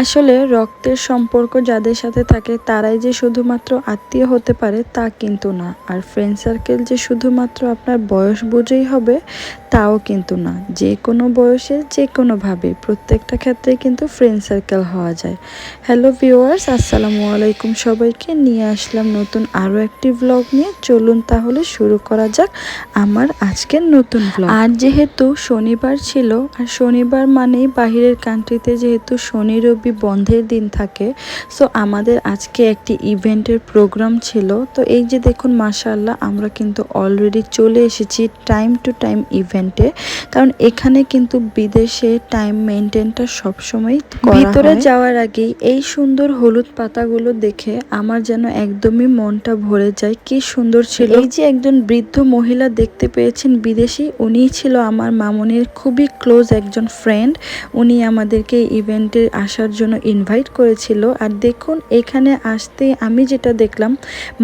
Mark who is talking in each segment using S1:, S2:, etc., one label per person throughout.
S1: আসলে রক্তের সম্পর্ক যাদের সাথে থাকে, তারাই যে শুধুমাত্র আত্মীয় হতে পারে তা কিন্তু না। আর ফ্রেন্ড সার্কেল যে শুধুমাত্র আপনার বয়স বুঝেই হবে তাও কিন্তু না। যে কোনো বয়সে যে কোনোভাবে প্রত্যেকটা ক্ষেত্রে কিন্তু ফ্রেন্ড সার্কেল হওয়া যায়। হ্যালো ভিউয়ার্স আসসালামু আলাইকুম সবাইকে। নিয়ে আসলাম নতুন আরও একটি ভ্লগ নিয়ে। চলুন তাহলে শুরু করা যাক আমার আজকের নতুন ভ্লগ আর যেহেতু শনিবার ছিল, আর শনিবার মানেই বাহিরের কান্ট্রিতে যেহেতু শনি, রবি বন্ধের দিন থাকে সো আমাদের আজকে একটি ইভেন্টের প্রোগ্রাম ছিল। তো এই যে দেখুন মাশাল্লাহ আমরা কিন্তু অলরেডি চলে এসেছি টাইম টু টাইম ইভেন্টে কারণ এখানে কিন্তু বিদেশে টাইম মেনটেনটা সবসময় ভিতরে যাওয়ার আগেই এই সুন্দর হলুদ পাতাগুলো দেখে আমার যেন একদমই মনটা ভরে যায়। কি সুন্দর ছিল। এই যে একজন বৃদ্ধ মহিলা দেখতে পেয়েছেন বিদেশি উনিই ছিল আমার মামনির খুবই ক্লোজ একজন ফ্রেন্ড উনি আমাদেরকে ইভেন্টে আসার জন্য ইনভাইট করেছিল। আর দেখুন এখানে আসতে আমি যেটা দেখলাম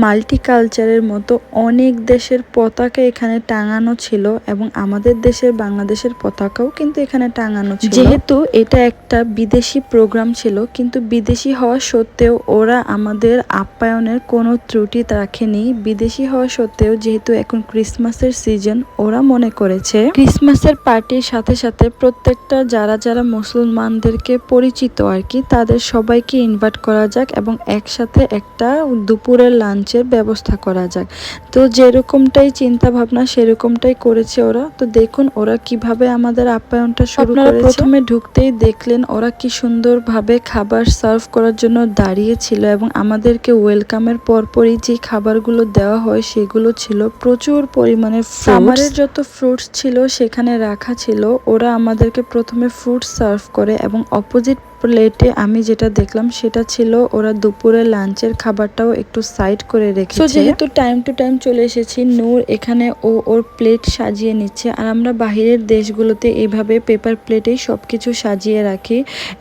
S1: মাল্টি কালচারের মতো অনেক দেশের পতাকা এখানে টাঙানো ছিল এবং আমাদের দেশের বাংলাদেশের পতাকাও কিন্তু এখানে টাঙানো ছিল। যেহেতু এটা একটা বিদেশি প্রোগ্রাম ছিল, কিন্তু বিদেশি হওয়া সত্ত্বেও ওরা আমাদের আপ্যায়নের কোনো ত্রুটি রাখেনি। বিদেশি হওয়া সত্ত্বেও যেহেতু এখন ক্রিসমাসের সিজন, ওরা মনে করেছে ক্রিসমাসের পার্টির সাথে সাথে প্রত্যেকটা যারা যারা মুসলমানদেরকে পরিচিত আর কি, তাদের সবাইকে ইনভাইট করা যাক এবং একসাথে একটা দুপুরের লাঞ্চের ব্যবস্থা করা যাক। তো যেরকমটাই চিন্তা ভাবনা সেরকমটাই করেছে ওরা। তো দেখুন ওরা কীভাবে আমাদের আপ্যায়নটা শুরু করে প্রথমে ঢুকতেই দেখলেন ওরা কি সুন্দরভাবে খাবার সার্ভ করার জন্য দাঁড়িয়েছিল এবং আমাদেরকে ওয়েলকামের পরপরই যে খাবারগুলো দেওয়া হয় সেগুলো ছিল। প্রচুর পরিমাণে সামারের যত ফ্রুটস ছিল সেখানে রাখা ছিল। ওরা আমাদেরকে প্রথমে ফ্রুটস সার্ভ করে এবং অপোজিট প্লেটে আমি যেটা দেখলাম সেটা ছিল ওরা দুপুরে লাঞ্চের খাবারটাও একটু সাইড করে রেখেছে। যেহেতু টাইম টু টাইম চলে এসেছি, নূর এখানে ও ওর প্লেট সাজিয়ে নিচ্ছে আর আমরা বাহিরের দেশগুলোতে এভাবে পেপার প্লেটেই সব কিছু সাজিয়ে রাখি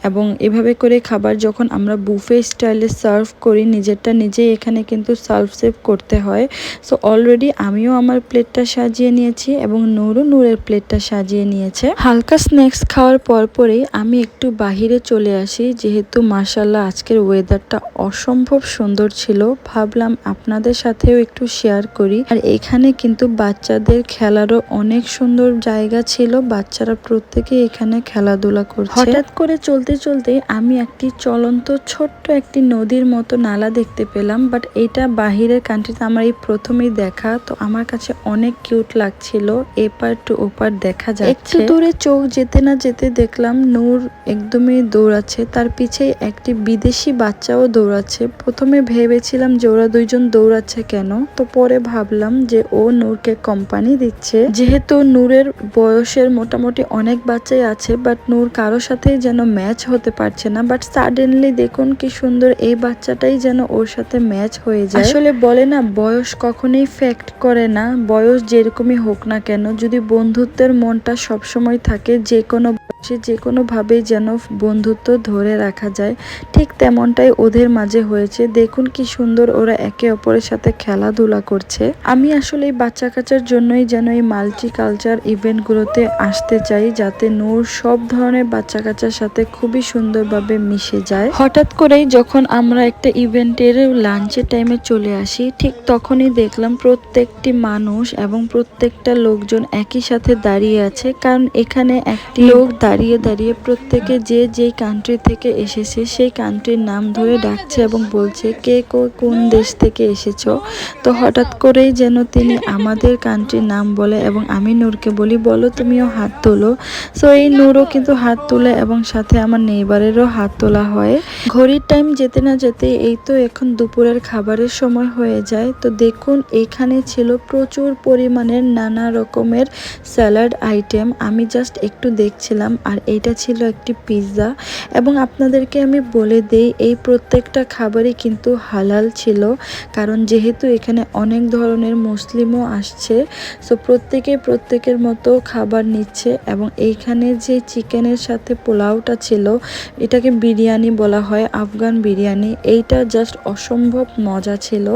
S1: এবং এভাবে করে খাবার যখন আমরা বুফে স্টাইলে সার্ভ করি, নিজেরটা নিজেই এখানে কিন্তু সার্ভ সেভ করতে হয়। সো অলরেডি আমিও আমার প্লেটটা সাজিয়ে নিয়েছি এবং নূরও নূরের প্লেটটা সাজিয়ে নিয়েছে। হালকা স্ন্যাক্স খাওয়ার পরপরেই আমি একটু বাহিরে চলে আসি। যেহেতু মাসাল্লাহ আজকের ওয়েদারটা অসম্ভব সুন্দর ছিল ভাবলাম আপনাদের সাথেও একটু শেয়ার করি। আর এখানে কিন্তু বাচ্চাদের খেলারও অনেক সুন্দর জায়গা ছিল। বাচ্চারা প্রত্যেকে এখানে খেলাধুলা করছে। হঠাৎ করে চলতে চলতে আমি একটি চলন্ত ছোট্ট একটি নদীর মতো নালা দেখতে পেলাম। বাট এটা বাহিরের কান্ট্রিতে আমার এই প্রথমেই দেখা তো আমার কাছে অনেক কিউট লাগছিল। এপার টু ওপার দেখা যায় একটু দূরে চোখ যেতে না যেতে দেখলাম নূর একদমই দৌড়াচ্ছে। দৌড়াচ্ছে, তার পিছেই একটি বিদেশি বাচ্চাও দৌড়াচ্ছে। প্রথমে ভেবেছিলাম যে ওরা দুইজন দৌড়াচ্ছে কেন, তো পরে ভাবলাম যে ও নূরকে কোম্পানি দিচ্ছে। যেহেতু নূরের বয়সের মোটামুটি অনেক বাচ্চাই আছে বাট নূর কারোর সাথেই যেন ম্যাচ হতে পারছে না। বাট সাডেনলি দেখুন কি সুন্দর এই বাচ্চাটাই যেন ওর সাথে ম্যাচ হয়ে যায়। আসলে বলে না, বয়স কখনোই ফ্যাক্ট করে না। বয়স যেরকমই হোক না কেন, যদি বন্ধুত্বের মনটা সবসময় থাকে যে কোনো সে যে কোনোভাবেই যেন বন্ধুত্ব ধরে রাখা যায়। ঠিক তেমনটাই ওদের মাঝে হয়েছে। দেখুন কি সুন্দর ওরা একে অপরের সাথে খেলাধুলা করছে। আমি আসলে এই বাচ্চা কাচার জন্যই যেন এই মাল্টি কালচার ইভেন্টগুলোতে আসতে চাই, যাতে নূর সব ধরনের বাচ্চা কাচার সাথে খুবই সুন্দরভাবে মিশে যায়। হঠাৎ করেই যখন আমরা একটা ইভেন্টের লাঞ্চের টাইমে চলে আসি, ঠিক তখনই দেখলাম প্রত্যেকটি মানুষ এবং প্রত্যেকটা লোকজন একই সাথে দাঁড়িয়ে আছে। কারণ এখানে একটি লোক দাঁড়িয়ে দাঁড়িয়ে দাঁড়িয়ে প্রত্যেকে যে যেই কান্ট্রি থেকে এসেছে, সেই কান্ট্রির নাম ধরে ডাকছে এবং বলছে, কে কোন দেশ থেকে এসেছ? তো হঠাৎ করেই যেন তিনি আমাদের কান্ট্রির নাম বলে এবং আমি নূরকে বলি, বলো তুমিও হাত তোলো। সো এই নূরও কিন্তু হাত তোলে এবং সাথে আমার নেইবারেরও হাত তোলা হয়। ঘড়ির টাইম যেতে না যেতে এই তো এখন দুপুরের খাবারের সময় হয়ে যায়। তো দেখুন, এখানে ছিল প্রচুর পরিমাণের নানা রকমের স্যালাড আইটেম আমি জাস্ট একটু দেখছিলাম। আর এইটা ছিল একটি পিৎজা এবং আপনাদেরকে আমি বলে দেই এই প্রত্যেকটা খাবারই কিন্তু হালাল ছিল। কারণ যেহেতু এখানে অনেক ধরনের মুসলিমও আসছে সো প্রত্যেকে প্রত্যেকের মতো খাবার নিচ্ছে। এবং এইখানে যে চিকেনের সাথে পোলাওটা ছিল এটাকে বিরিয়ানি বলা হয় আফগান বিরিয়ানি। এইটা জাস্ট অসম্ভব মজা ছিল।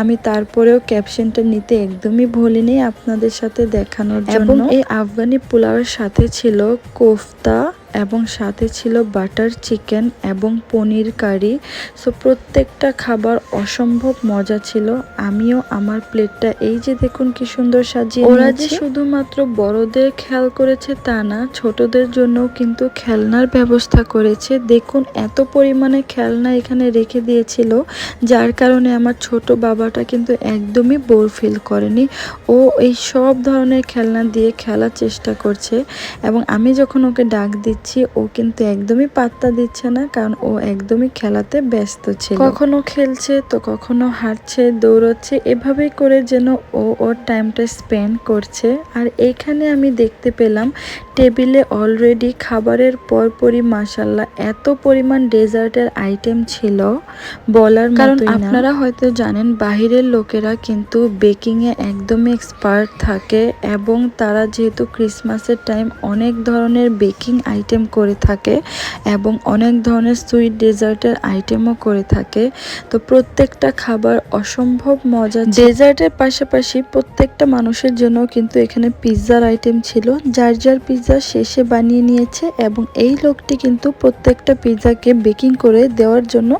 S1: আমি তারপরেও ক্যাপশনটা নিতে একদমই ভুলিনি আপনাদের সাথে দেখানোর জন্য। এই আফগানি পোলাওয়ের সাথে ছিল кофта এবং সাথে ছিল বাটার চিকেন এবং পনির কারি। সো প্রত্যেকটা খাবার অসম্ভব মজা ছিল। আমিও আমার প্লেটটা এই যে দেখুন কি সুন্দর সাজিয়ে ওরা যে শুধুমাত্র বড়দের খেয়াল করেছে তা না ছোটদের জন্যও কিন্তু খেলনার ব্যবস্থা করেছে। দেখুন এত পরিমাণে খেলনা এখানে রেখে দিয়েছিল যার কারণে আমার ছোট বাবাটা কিন্তু একদমই বোর ফিল করেনি। ও এই সব ধরনের খেলনা দিয়ে খেলার চেষ্টা করছে এবং আমি যখন ওকে ডাক দিচ্ছি ও কিন্তু একদমই পাত্তা দিচ্ছে না কারণ ও একদমই খেলাতে ব্যস্ত ছিল। কখনো খেলছে তো কখনো হাঁটছে দৌড়চ্ছে এভাবেই করে যেন ও ওর টাইমটা স্পেন্ড করছে। আর এইখানে আমি দেখতে পেলাম টেবিলে অলরেডি খাবারের পরপরই মাসাল্লাহ এত পরিমাণ ডেজার্টের আইটেম ছিল বলার কারণ আপনারা হয়তো জানেন বাহিরের লোকেরা কিন্তু বেকিংয়ে একদমই এক্সপার্ট থাকে এবং তারা যেহেতু ক্রিসমাসের টাইম অনেক ধরনের বেকিং আইটেম করে থাকে এবং অনেক ধরনের সুইট ডেজার্টের আইটেমও করে থাকে। তো প্রত্যেকটা খাবার অসম্ভব মজা ডেজার্টের পাশাপাশি প্রত্যেকটা মানুষের জন্য কিন্তু এখানে পিৎজার আইটেম ছিল। যার যার পিৎজা শেষে বানিয়ে নিয়েছে এবং এই লোকটি কিন্তু প্রত্যেকটা পিৎজাকে বেকিং করে দেওয়ার জন্য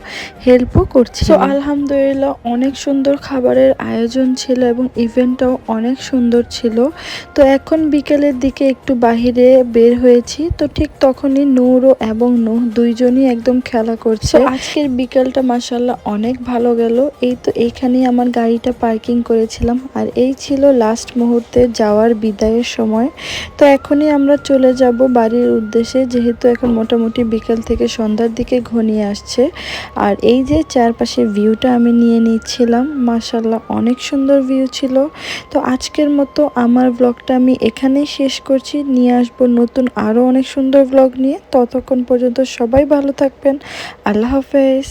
S1: হেল্পও করছে। তো আলহামদুলিল্লাহ অনেক সুন্দর খাবারের আয়োজন ছিল এবং ইভেন্টটাও অনেক সুন্দর ছিল। তো এখন বিকেলের দিকে একটু বাহিরে বের হয়েছি। তো ঠিক তখনই নূরও এবং নুহ দুইজনই একদম খেলা করছে। আজকের বিকেলটা মাসাল্লাহ অনেক ভালো গেল। এই তো এইখানেই আমার গাড়িটা পার্কিং করেছিলাম। আর এই ছিল লাস্ট মুহূর্তে যাওয়ার বিদায়ের সময়। তো এখনই আমরা চলে যাব বাড়ির উদ্দেশ্যে, যেহেতু এখন মোটামুটি বিকেল থেকে সন্ধ্যার দিকে ঘনিয়ে আসছে। আর এই যে চারপাশে ভিউটা আমি নিয়ে নিচ্ছিলাম মাসাল্লাহ অনেক সুন্দর ভিউ ছিল। তো আজকের মতো আমার ব্লগটা আমি এখানেই শেষ করছি। নিয়ে আসব নতুন আরও অনেক সুন্দর ব্লগ নিয়ে ততক্ষণ পর্যন্ত সবাই ভালো থাকবেন। আল্লাহ হাফেজ।